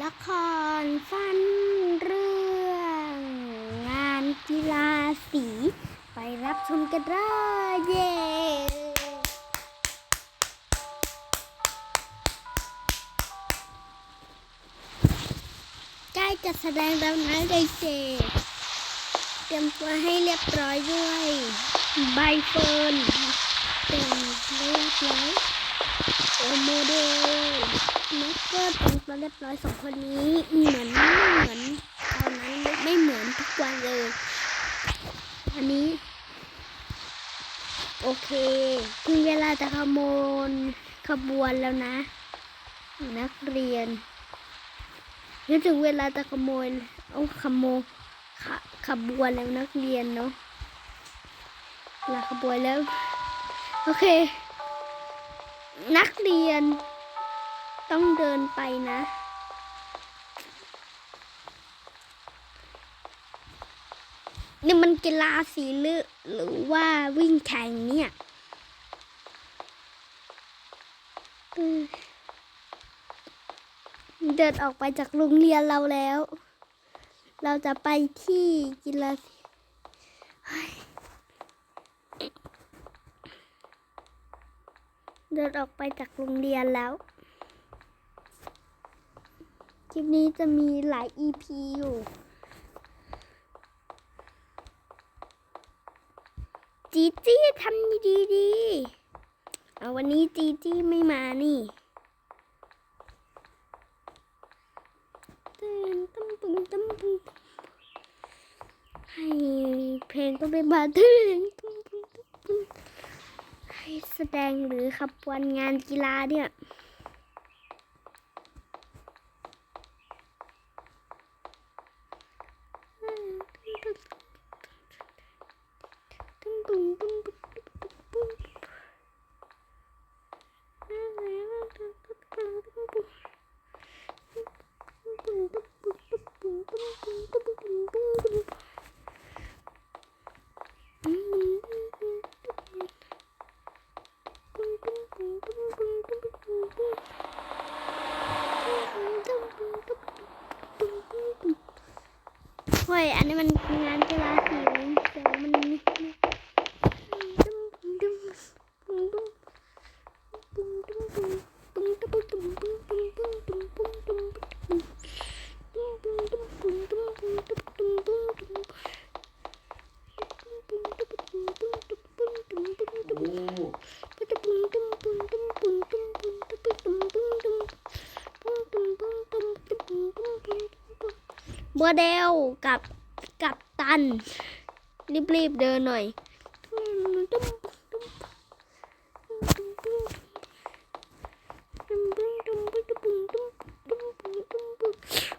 ละครฟันเรื่อง งานกีฬาสี ไปรับชมกันเลยเย้ใกล้จะแสดงแล้วนะเด็กๆเตรียมตัวให้เรียบร้อยด้วย ใบเฟิร์นเป็นเรียบร้อยโอโมเดลนั กก็ป็นตัวเรียบร้อยสองคนนี้เหมือนไม่เหมือนตอนนั้นไม่เหมือนทุกวันเลย อันนี้ โอเคถึงเวลาจะขโมยขบวนแล้วนะ นักเรียนนี่ถึงเวลาจะขโมยเอาขโมยขขบวนแล้วนักเรียนเนาะลาขบวนแล้ว โอเค นักเรียน ต้องเดินไปนะ นี่มันกีฬาสีหรือหรือว่าวิ่งแข่งเนี่ยเดินออกไปจากโรงเรียนเราแล้ว เราจะไปที่กีฬาสีเดินออกไปจากโรงเรียนแล้ว ปนี้จะมีหลาย EP อยู่ จีจี้ทำดีดีเอาวันนี้จีจี้ไม่มานี่ตึ้มตึ้มตึ้มตึ้มตึ้มให้เพลงต้องเป็นบาตึ้มตึ้มตึ้มตึ้มตึ้มให้แสดงหรือขับวันงานกีฬาเนี่ย เฮ้ย อันนี้มันงานกีฬาสีมันเสียงมัน โมเดลกับกับตัน รีบๆเดินหน่อย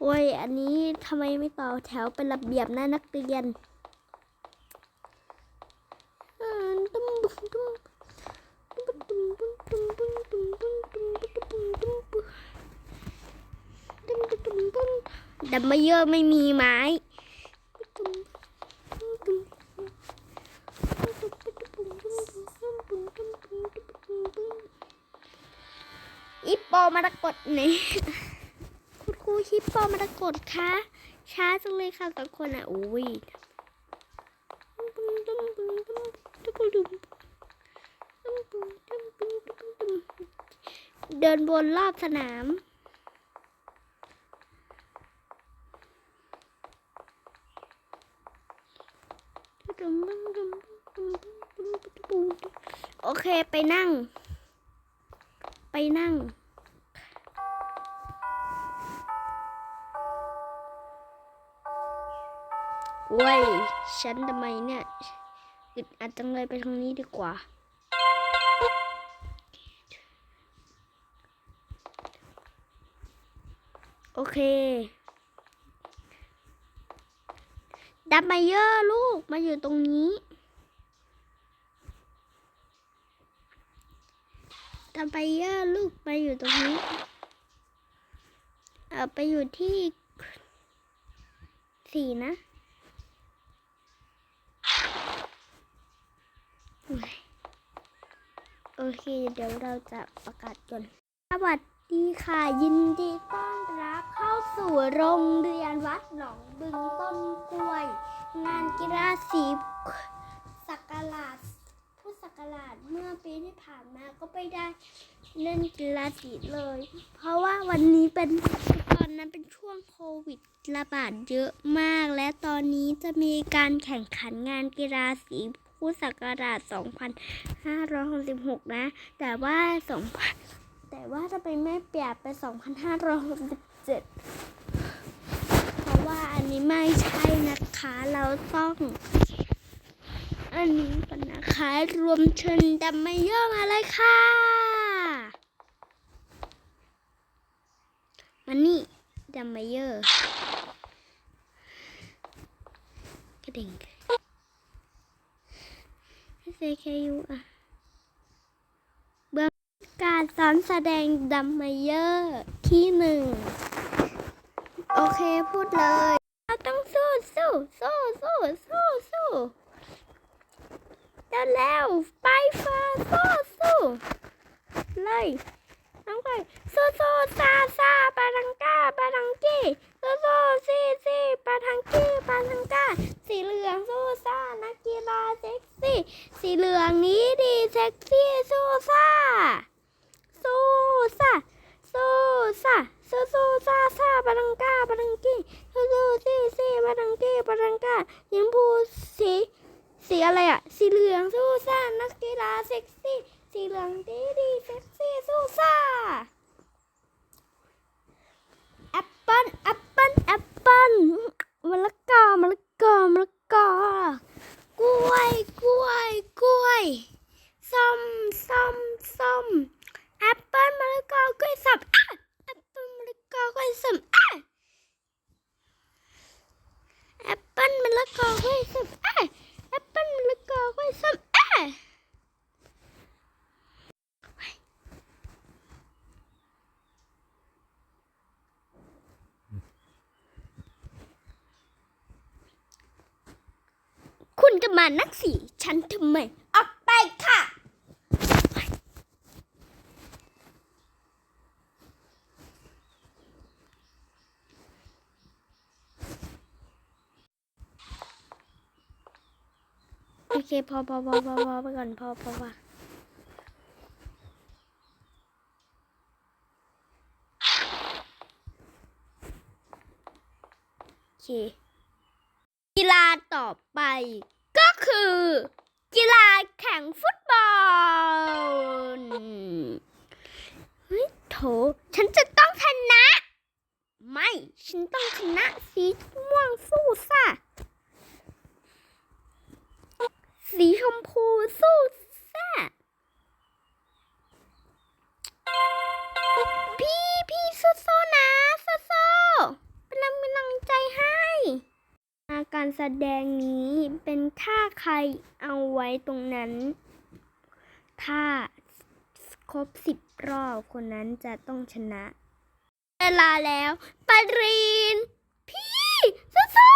โอ้ย อันนี้ทำไมไม่ต่อแถวเป็นระเบียบนะนักเรียน มเมเยอร์ไม่มีไม้ฮิปโปมารกตนี่คุณครูฮิปโปมารกตคะช้าจังเลยค่ะกับคนอะโอ้ยเดินวนรอบสนาม โอเคไปนั่ง ไปนั่ง เว้ย ฉันทำไมเนี่ยอึดอัดจังเลยไปทางนี้ดีกว่า โอเค ดับมเยอะลูกมาอยู่ตรงนี้ดับมเยอะลูกมาอยู่ตรงนี้ เออไปอยู่ที่สี่นะโอเค เดี๋ยวเราจะประกาศก่อนสวัสดีค่ะ ยินดีต้อนรับ เข้าโรงเรียนวัดหนองบึงต้นกล้วย งานกีฬาสีสักการาชผู้สักการาชเมื่อปีที่ผ่านมาก็ไปได้เล่นกีฬาสีเลย เพราะว่าวันนี้เป็นตอนนั้นเป็นช่วงโควิดระบาดเยอะมาก และตอนนี้จะมีการแข่งขันงานกีฬาสีผู้สักการาช 2566 นะ แต่ว่า2 แต่ว่าจะไปไม่เปลี่ยนไป2567เพราะว่าอันนี้ไม่ใช่นะคะ เราต้อง อันนี้ก่อนนะคะ รวมเชิญดัมไม่เยอะมาเลยค่ะมานี่ดัมไม่เยอะกระดิ่งเซเคยูอะเบื้อง การสอนแสดงดัมไม่เยอะที่หนึ่งโอเคพูดเลยเราต้องสู้สู้สู้สู้สู้สู้เดินแล้วไปฟ้าสู้สู้เลยน้องไปสู้สู้ซาซาปาทังกาปาทังกี้สู้สู้ซีซีปาทังกี้ปาทังกาสีเหลืองสู้ซานักกีฬาเซ็กซี่ สีเหลืองนี้ดีเซ็กซี่สู้ซา สู้ซาสู้ซาสู้สู้ซาซาปารังกาปารังกี้สู้สู้ซีซีปารังกีปารังกายิมพูสีสีอะไรอะสีเหลืองสู้ซานักกีฬาเซ็กซี่สีเหลืองดีดีเซ็กซี่สู้ซาแอปเปิ้ลแอปเปิ้ลแอปเปิ้ลมะละกอมะละกอมะละกอกล้วยกล้วยกล้วยส้มส้มส้ม แอปเปิ้ลมะละกอกล้วยสับอะแอปเปิ้ลมะละกอกล้วยสับอะแอปเปิ้ลมะละกอกล้วยสับอะแอปเปิ้ลมะละกอกล้วยสับอะ คุณจะมานักสีฉันทำไม ออกไปค่ะ โอเค พอพอพอพอพอไปก่อน พอพอพอโอเคกีฬาต่อไปก็ คือ กีฬาแข่งฟุตบอลเฮ้ยโถ ฉันจะต้องชนะ ไม่ ฉันต้องชนะสีม่วงสู้ซ่าสีชมพูสู้ซ แสดงนี้เป็นท่าใครเอาไว้ตรงนั้น ถ้าครบสิบรอบคนนั้นจะต้องชนะ เวลาแล้ว ปารีน พี่สู้ๆสู้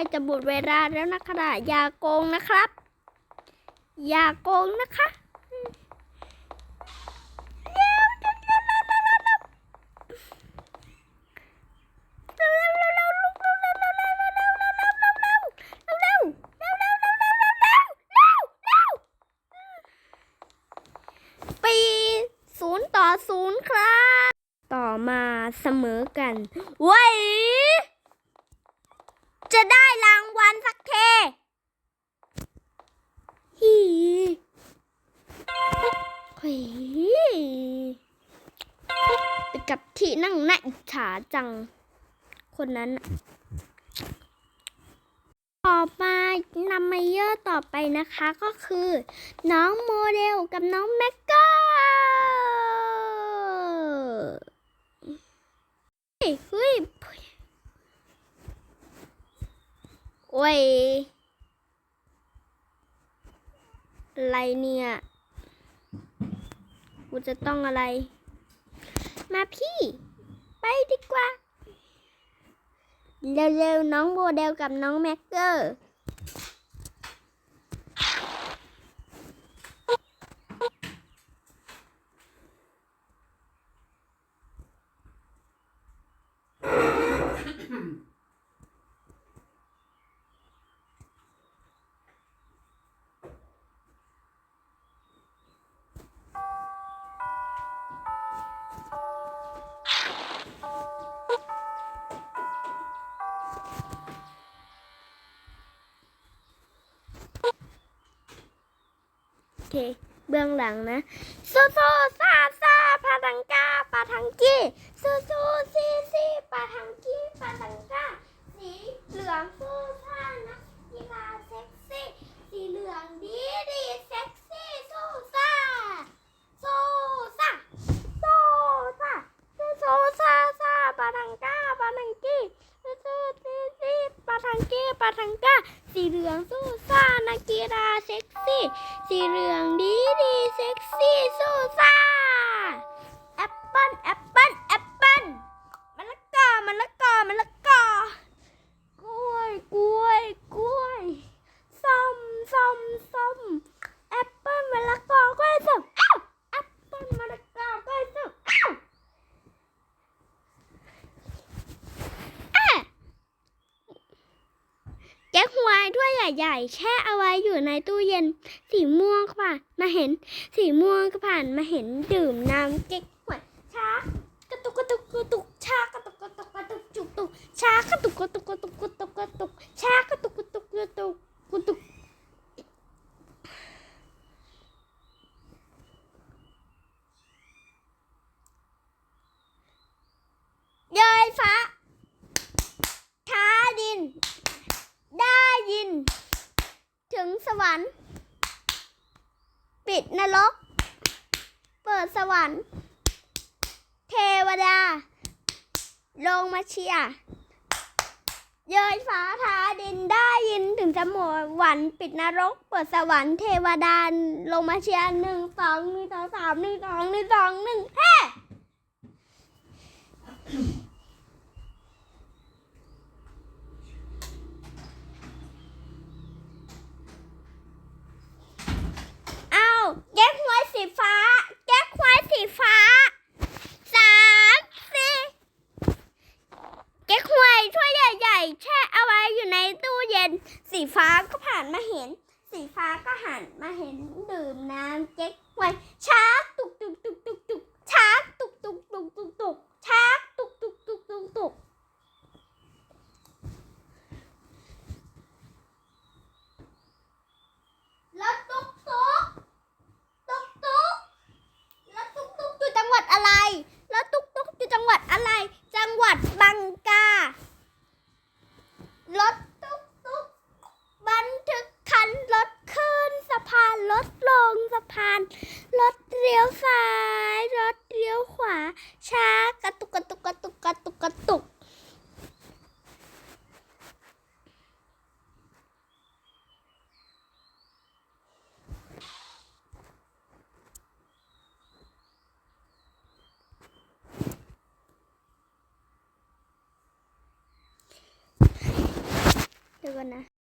ล้จะหมดเวลาแล้วนะคะอย่าโกงนะครับ อย่าโกงนะคะต่อมาเสมอกันไว้ จะได้รางวัลสักเทฮีเฮ้ยไปกับที่นั่งน่าอิจฉาจัง คนนั้นน่ะต่อมานำมาเยอะต่อไปนะคะก็คือ น้องโมเดลกับน้องแม็กเกอร์เฮ้ยเฮ้ยโอ้ยอะไรเนี่ย กูจะต้องอะไร มาพี่ ไปดีกว่า เร็วๆ น้องโบเดลกับน้องแม็กเกอร์ เค เบื้องหลังนะโซโซซาซาปาทังกาปาทังกี้โซโซซีซีปาทังกี้ปาทังกาสีเหลืองฟูซ่านักกีฬาเซ็กซี่สีเหลืองดีดีเซ็กซี่โซซาโซซาโซซาโซซาซาปาทังกาปาทังกี้โซโซซีซีปาทังกี้ปาทังกา สีเหลืองสู้ซ่านักกีฬาเซ็กซี่ สีเหลืองดีดีเซ็กซี่สู้ซ่าแอปเปิ้ลแอปเปิ้ลแอปเปิ้ลมะละกอมะละกอมะละกอกล้วยกล้วยกล้วยส้มส้มส้มแอปเปิ้ลมะละกอกล้วยส้มอ้าวแอปเปิ้ลมะละกอกล้วยส้มอ้าวอะ แก๊กฮวยถ้วยใหญ่ๆ แช่เอาไว้อยู่ในตู้เย็น สีม่วงก็ผ่านมาเห็น สีม่วงก็ผ่านมาเห็นดื่มน้ำแก๊กฮวยช้ากระตุกกระตุกกระตุกช้ากระตุกกระตุกกระตุกจุกตุกช้ากระตุกกระตุกกระตุกกระตุกกระตุกช้ากระตุกกระตุกกระตุกกระตุกยายฟ้าท้าดิน ได้ยิน ถึงสว รค์ ปิดนรก เปิดสวรรค์ เทวดา ลงมาเชียร์เยยฟ้าท้าดินได้ยินถึงสมวรรค์ปิดนรก เปิดสวรรค์เทวดาลงมาเชียร์หนึ่งสองหนึ่งสองสามหนึ่งสองหนึ่งสองหนึ่งเฮ้เอาแก๊กหวยสีฟ้า แก๊กหวยสีฟ้าสามสี่ เก๊กฮวยถ้วยใหญ่ๆ แช่เอาไว้อยู่ในตู้เย็น สีฟ้าก็ผ่านมาเห็น สีฟ้าก็หันมาเห็นดื่มน้ำเก๊กฮวยชักตุกตุกตุกตุกตุกชักตุกตุกตุกตุกตุกชักตุกตุกตุกตุกตุกรถตุกตุกตุกตุกรถตุกตุกอยู่จังหวัดอะไรรถตุกตุกอยู่จังหวัดอะไร จังหวัดบังกา รถตุ๊กตุ๊กบันทึกคันรถขึ้นสะพานร ถลงสะพาน รถเลี้ยวซ้าย รถเลี้ยวขวา ช้ากระตุกกระตุกกระตุกกระตุกกระตุกเดี๋ยวก่อนนะ